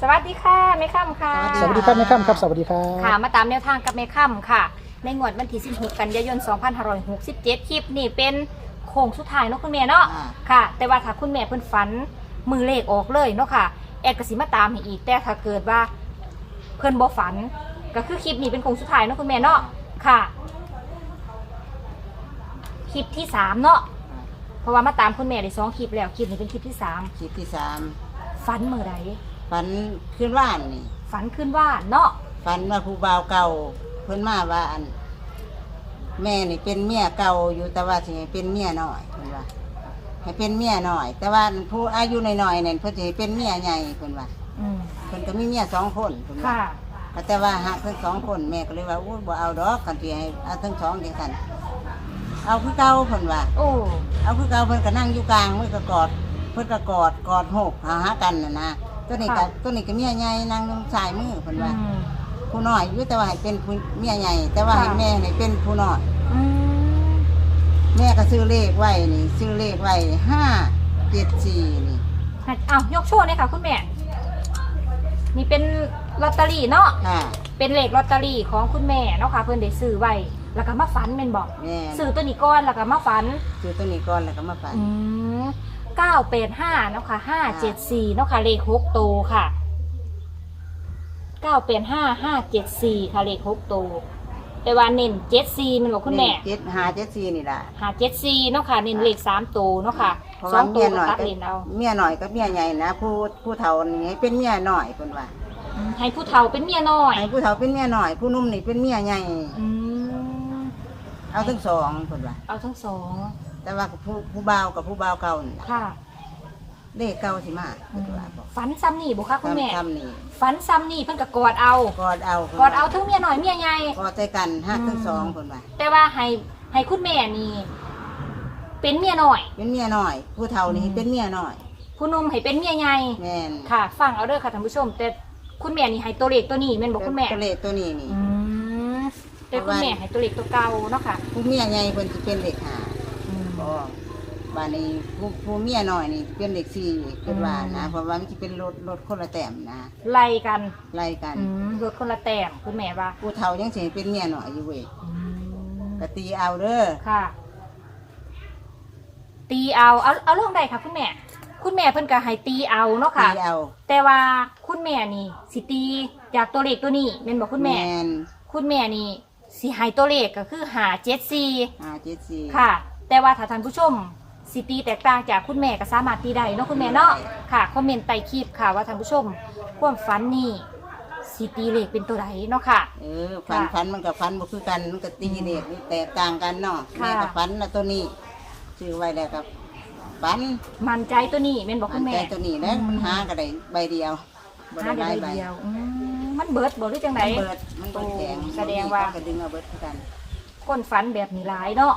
สวัสดีค่ะแม่ค่ำค่ะสวัสดีครับแม่ค่ำครับ สวัสดีครับ ค่ะ มาตามแนวทางกับแม่ค่ำค่ะ ในงวดวันที่ 16 กันยายน 2567 คลิปนี่เป็นโค้งสุดท้ายเนาะคุณแม่เนาะอ่า ค่ะ แต่ว่าถ้าคุณแม่เพิ่นฝันมือเลขออกเลยเนาะค่ะแอดกสิมาตามให้อีก แต่ถ้าเกิดว่าเพิ่นบ่ฝัน ก็คือคลิปนี้เป็นโค้งสุดท้ายเนาะคุณแม่เนาะค่ะ คลิปที่สามเนาะเพราะว่ามาตามคุณแม่ได้สองคลิปแล้วคลิปนี้เป็นคลิปที่สามคลิปที่สามฝันมือใด ฝันขึ้นว่านนี่ฝันขึ้นว่าเนาะฝันว่าผู้บ่าวเก่าเพิ่นมาว่าอัน แม่นี่เป็นเมียเก่าอยู่แต่ว่าสิให้เป็นเมียน้อยเพิ่นว่าให้เป็นเมียน้อย แต่ว่าผู้อายุน้อยๆนั่นเพิ่นสิให้เป็นเมียใหญ่เพิ่นว่าอืมเพิ่นก็มีเมียสองคนเพิ่นว่า ค่ะก็แต่ว่าหากทั้งสองคนแม่ก็เลยว่าอู้บ่เอาดอกกันสิให้เอาทั้งสองจังซั่นเอาคือเก่าเพิ่นว่า โอ้เอาคือเก่าเพิ่นก็นั่งอยู่กลางมือก็กอด เพิ่นก็กอดกอดหกหาหากันน่ะนะ ตัวนี้ก็ตัวนี้ก็เมียใหญ่นั่งตรงสายมือเพิ่นว่าอืม ผู้น้อยอยู่แต่ว่าให้เป็นผู้เมียใหญ่แต่ว่าค่ะ ให้แม่ให้เป็นผู้น้อยอืมแม่ก็ซื้อเลขไว้นี่ซื้อเลขไว้ห้าเจ็ดสี่นี่อ้าวยกโชว์เลยค่ะคุณแม่ นี่เป็นลอตเตอรี่เนาะ ค่ะเป็นเลขลอตเตอรี่ของคุณแม่เนาะค่ะ เพิ่นได้ซื้อไว้ แล้วก็มาฝันแม่นบอกแม่ซื้อตัวนี้ก่อนแล้วก็มาฝัน ซื้อตัวนี้ก่อนแล้วก็มาฝันอืม เก้าเป็ดห้าเนาะค่ะห้าเจ็ดสี่เนาะค่ะเลขหกตัวค่ะเก้าเป็ดห้าห้าเจ็ดสี่ค่ะเลขหกตัวแต่ว่าเน้นเจ็ดสี่มันบอกคุณแม่เจ็ดห้าเจ็ดสี่นี่ล่ะหาเจ็ดสี่เนาะค่ะเน้นเลขสามตัวเนาะค่ะเพราะสอว่างตัเมีวยหน่อยตัดก็เลนเอาเมียหน่อยกับเมียใหญ่นะผู้ผู้เฒ่านี่ให้เป็นเมียหน่อยเพิ่นว่าอืมให้ผู้เฒ่าเป็นเมียน้อยให้ผู้เฒ่าเป็นเมียหน่อย ผู้หนุ่มนี่เป็นเมียใหญ่อืมเอาทั้งสองเพิ่นว่าเอาทั้งสอง แต่ว่าผู้ผู้บ่าวกับผู้บ่าวเก่านี่ล่ะค่ะ เลขเก่าสิมาอืเพิ่นมว่าบอกฝันซ้ำนี่บุคะคุณแม่ทำนี่ฝันซ้ำนี่เพิ่นก็กอดเอา กอดเอากอดเอาทั้งเมียน้อยเมียใหญ่ กอดใจกันหักอืมทั้งสองคนว่าแต่ว่าให้ให้คุณแม่นี่ เป็นเมียน้อย เป็นเมียน้อย ผู้เฒ่านี่อืมเป็นเมียน้อย ผู้หนุ่มให้เป็นเมียใหญ่ แม่นค่ะ ฟังเอาเด้อค่ะท่านผู้ชม แต่คุณแม่นี่ให้ตัวเลขตัวนี้แม่นบอกคุณแม่ ตัวเลขตัวนี้นี่ อืมแต่คุณแม่ให้ตัวเลขตัวเก่าเนาะค่ะ ผู้เมียใหญ่เพิ่นสิเป็นเลขห้าอืม บ่บ้านนี้ผู้ผู้เมียน้อยนี่เป็นเลขสี่เป็นว่านะอืมเพราะว่ามันสิเป็นรถรถคนละแต้มนะไล่กันไล่กัน อืมรถคนละแต้มคุณแม่ว่าผู้เฒ่ายังสิเป็นเมียน้อยอยู่เว้ยอืมก็ตีเอาเด้อค่ะ ตีเอาเอาเอาลงได้ค่ะ คุณแม่ คุณแม่เพิ่นก็ให้ตีเอาเนาะค่ะ ตีเอาแต่ว่าคุณแม่นี่สิตีจากตัวเลขตัวนี้แม่นบอกคุณแม่ นคุณแม่นี่สิให้ตัวเลขก็คือหาเจ็ดสี่ห้าเจ็ดสี่ค่ะ แต่ว่าถ้าท่านผู้ชมสิตีแตกต่างจากคุณแม่ก็สามารถตีได้เนาะคุณแม่เนาะค่ะคอมเมนต์ใต้คลิปค่ะว่าท่านผู้ชมความฝันนี่สิตีเลขเป็นตัวไหนเนาะค่ะ เออฟันค่ะฟันมันกับฟันบ่คือกันมันก็ตีเลขนี่แตกต่างกันเนาะค่ะ แม่กับฟันนะตัวนี้ซื้อไว้แล้วกับฟันมั่นใจตัวนี้แม่นบอกอัคุนณแม่ใจตัวนี้นะอืมมันหาก็ได้ใบเดียวบ่หาได้ได้หลายใบใบเดียวอืมมันเบิดบ่หรือจังได มันเบิดมันเบิดแข็งโอ้แสดงว่าเขก็ดึงเอาเบิดคือกัน คนฝันแบบนี้หลายเนาะ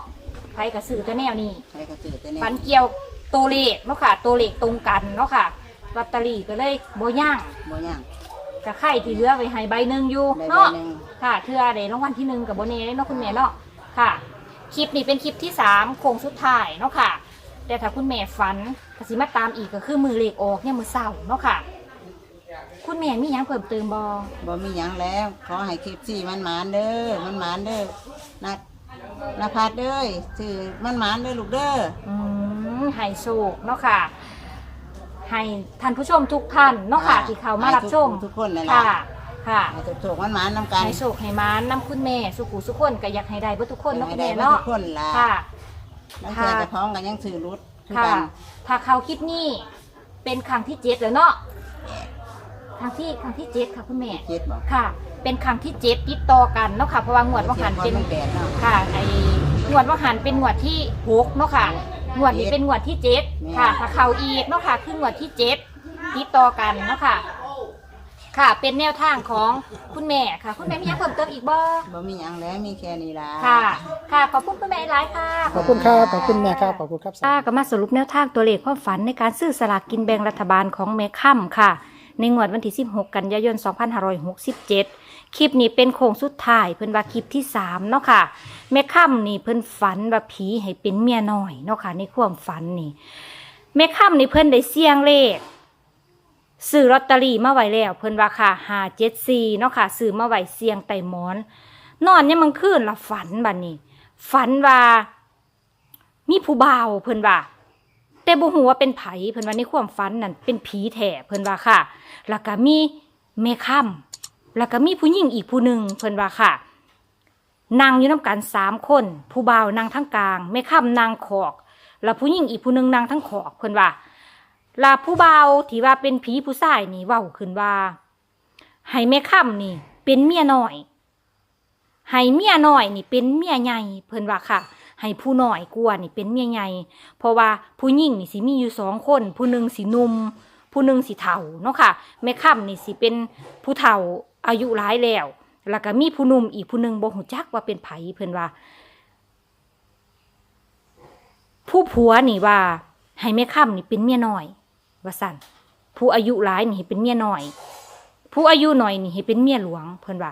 ไผก็ซื้อตัวแนวนี้ใครก็ซื้อแต่เนี่ยฝันเกี่ยวตัวเลขเนาะค่ะ ตัวเลขตรงกันเนาะค่ะลอตเตอรี่ก็เลยบ่ย่างบ่ย่างกับไข่ที่เหลือไว้ให้ใบหนึ่งอยู่ได้ใบเนาะ หนึงค่ะเทื่อได้รางวัลที่หนึ่งกับโบเน่เนาะคุณแม่เนาะค่ะ คลิปนี้เป็นคลิปที่สามโค้งสุดท้ายเนาะค่ะ แต่ถ้าคุณแม่ฝันก็สิมาตามอีกก็คือมือเลขออกเนี่ยมือเศร้าเนาะค่ะ คุณแม่มีหยังเพิ่มเติมบอบ่มีหยังแล้ว ขอให้คลิปสี่มันหมานเด้อมันหมานเด้อนัด นาพาดเด้อซื้อมันหมานเด้อลูกเด้ออืมให้โชคเนาะค่ะ ให้ท่านผู้ชมทุกท่านเนาะค่ะ ที่เขามารับชมให้ทุกคนนั่นค่ะล่ะ ค่ะให้สุกๆมันหมานนํกันให้โชคให้มานำคุณแม่สุขุสุขคนก็อยากให้ได้เบ่ทุกคนเนาะให้คุณได้แม่เบิดเนาะทุกคนล่ะค่ะ แล้วเธอจะท้องกันยังซื้อรุดคือค่ะ กัน ถ้าเขาคลิปนี้เป็นครั้งที่เจ็ดแล้วเนาะ ครั้งที่ครั้งที่เจ็ดค่ะคุณแม่ เจ็ดบอกค่ะ เป็นครั้งที่เจ็ดติดต่อกันเนาะค่ะเพราะว่างวดว่าหันเป็นแปดเนาะ ค่ะไอ้งวดว่าหันเป็นงวดที่หกเนาะค่ะงวดนี้เป็นงวดที่เจ็ดแม่ค่ะถ้าเขาอีกเนาะค่ะคืองวดที่เจ็ดติดต่อกันเนาะค่ะ ค่ะเป็นแนวทางของคุณแม่ค่ะ คุณแม่มีหยังเพิ่มเติมอีกบ่บ่มีหยังแล้วมีแค่นี้ล่ะ ค่ะ ค่ะขอบคุณคุณแม่หลายค่ะ ขอบคุณครับ ขอบคุณแม่ครับ ขอบคุณครับค่ะก็มาสรุปแนวทางตัวเลขความฝันในการซื้อสลากกินแบ่งรัฐบาลของแม่ค่ำค่ะ ในงวดวันที่ 16 กันยายน 2567 คลิปนี้เป็นโค้งสุดท้ายเพิ่นว่าคลิปที่ 3 เนาะค่ะ แม่ค่ำนี่เพิ่นฝันว่าผีให้เป็นเมียน้อยเนาะค่ะในความฝันนี่ แม่ค่ำนี่เพิ่นได้เสี่ยงเลขซื้อลอตเตอรี่มาไว้แล้ว เพิ่นว่าค่ะหาเจ็ดสี่เนาะค่ะซื้อมาไว้เสี่ยงไต่หมอน นอนเนี่ยมันคืนละฝันบัดนี้ ฝันว่า มีผู้บ่าวเพิ่นว่า แต่บ่ฮู้ว่าเป็นไผเพิ่นว่าในความฝันนั่นเป็นผีแท้เพิ่นว่าค่ะ แล้วก็มีแม่ค่ำแล้วก็มีผู้หญิงอีกผู้หนึ่งเพิ่นว่าค่ะนั่งอยู่น้ำกันสามคน ผู้บ่าวนั่งทั้งกลางแม่ค่ำนั่งขอก แล้วผู้หญิงอีกผู้หนึ่งนั่งทั้งขอกเพิ่นว่าลาผู้เบาที่ว่าเป็นผีผู้ชายนี่เว้าขึ้นว่า ให้แม่ค่ำนี่ เป็นเมียน้อย ให้เมียน้อยนี่เป็นเมียใหญ่เพิ่นว่าค่ะ ให้ผู้หน้อยกลัวนี่เป็นเมียใหญ่เพราะว่าผู้หญิงนี่สิมีอยู่สองคน ผู้หนึ่งสินุ่มผู้หนึ่งสิเฒ่าเนาะค่ะแม่ค่ำนี่สิเป็นผู้เฒ่าอายุหลายแล้วแล้วก็มีผู้หนุ่มอีกผู้หนึ่งบ่ฮู้จักว่าเป็นไผเพิ่นว่า ผู้ผัวนี่ว่าให้แม่ค่ำนี่เป็นเมียน้อยว่าสั่นผู้อายุหลายนี่เป็นเมียน้อย ผู้อายุหน้อยนี่เป็นเมียหลวงเพิ่นว่า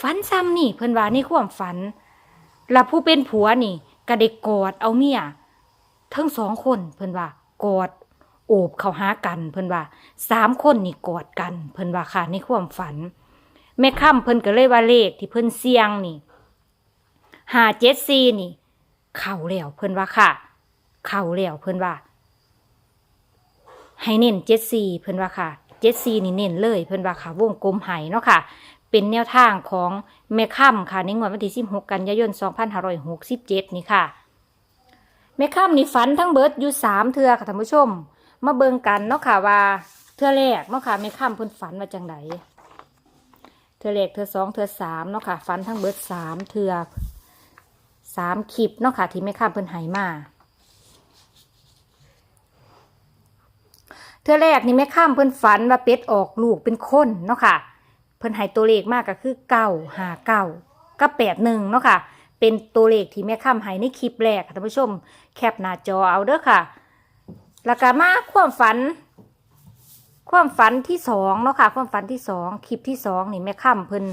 ฝันซ้ำนี่เพิ่นว่าในความฝัน แล้วผู้เป็นผัวนี่ก็ได้กอดเอาเมียทั้งสองคนเพิ่นว่ากอดโอบเข้าหากันเพิ่นว่าสามคนนี่กอดกัน เพิ่นว่าค่ะในความฝัน แม่ค่ำเพิ่นก็เลยว่าเลขที่เพิ่นเสี่ยงนี่ห้าเจ็ดสี่นี่ เข่าแล้วเพิ่นว่าค่ะ เข่าแล้วเพิ่นว่า ให้เน้นเจ็ดสี่เพิ่นว่าค่ะเจ็ดสี่นี่เน้นเลยเพิ่นว่าค่ะ วงกลมไห้เนาะค่ะ เป็นแนวทางของแม่ค่ำค่ะในงวดวันที่16 กันยายน 2567 นี่ค่ะ แม่ค่ำนี่ฝันทั้งเบิดอยู่สามเทือค่ะท่านผู้ชม มาเบิ่งกันเนาะค่ะว่าเทือแรกเนาะค่ะแม่ค่ำเพิ่นฝันมาจังไดเทือแรกเทือสองเทือสามเนาะค่ะฝันทั้งเบิดสามเทือสามคลิปเนาะค่ะที่แม่ค่ำเพิ่นหายมาเทือแรกนี่แม่ข้ามเพิ่นฝันว่าเป็ดออกลูกเป็นคนเนาะค่ะ เพิ่นให้ตัวเลขมากก็คือเก้าหาเก้าก็แปดหนึ่งเนาะค่ะ เป็นตัวเลขที่แม่ข้ามให้ในคลิปแรกค่ะท่านผู้ชม แคปหน้าจอเอาเด้อค่ะ แล้วก็มาความฝัน ความฝันที่สองเนาะค่ะ ความฝันที่สองคลิปที่สองนี่แม่ข้ามเพิ่น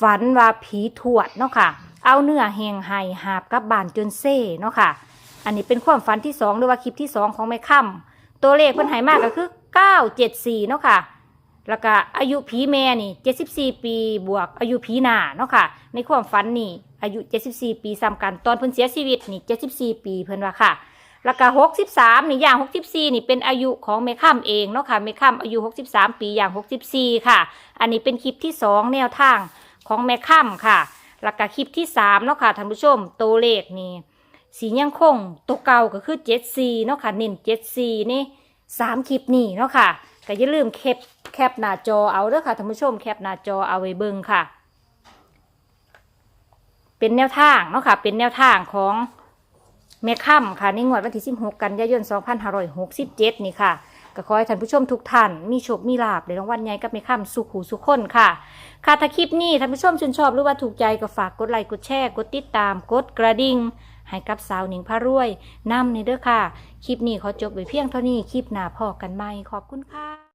ฝันว่าผีถวดเนาะค่ะ เอาเนื้อแหงไห้หาบกับบานจนเซ่เนาะค่ะ อันนี้เป็นความฝันที่สองหรือว่าคลิปที่สองของแม่ค่ำตัวเลขเพิ่นให้มากก็คือ 974 เนาะค่ะ แล้วก็อายุผีแม่นี่74ปีบวกอายุผีหนาเนาะค่ะ ในความฝันนี่อายุ74ปีซ้ำกันตอนเพิ่นเสียชีวิตนี่74ปีเพิ่นว่าค่ะ แล้วก็63นี่อย่าง64นี่เป็นอายุของแม่ค่ำเองเนาะค่ะแม่ค่ำอายุ63ปีอย่าง64ค่ะ อันนี้เป็นคลิปที่2แนวทางของแม่ค่ำค่ะ แล้วก็คลิปที่3เนาะค่ะท่านผู้ชมตัวเลขนี่สียังคงตัวเก่าก็คือเจ็ดซีเนาะค่ะเน้นเจ็ดซีนี่สามคลิปนี่เนาะค่ะก็อย่าลืมแคปแคปหน้าจอเอาเด้อค่ะท่านผู้ชมแคปหน้าจอเอาไว้เบิ่งค่ะ เป็นแนวทางเนาะค่ะ เป็นแนวทางของแม่ค่ำค่ะในงวดวันที่ 16 กันยายน 2567 นี่ค่ะก็ขอให้ท่านผู้ชมทุกท่านมีโชค มีลาบในรางวัลใหญ่กับแม่ค่ำสุขหูสุขคนค่ะ ค่ะถ้าคลิปนี้ท่านผู้ชมชื่นชอบหรือว่าถูกใจก็ฝากกดไลค์กดแชร์กดติดตามกดกระดิ่งให้กับสาวหนิงพระรวยนำในเด้อค่ะ คลิปนี้ขอจบไปเพียงเท่านี้คลิปหน้าพอกันไหม่ขอบคุณค่ะ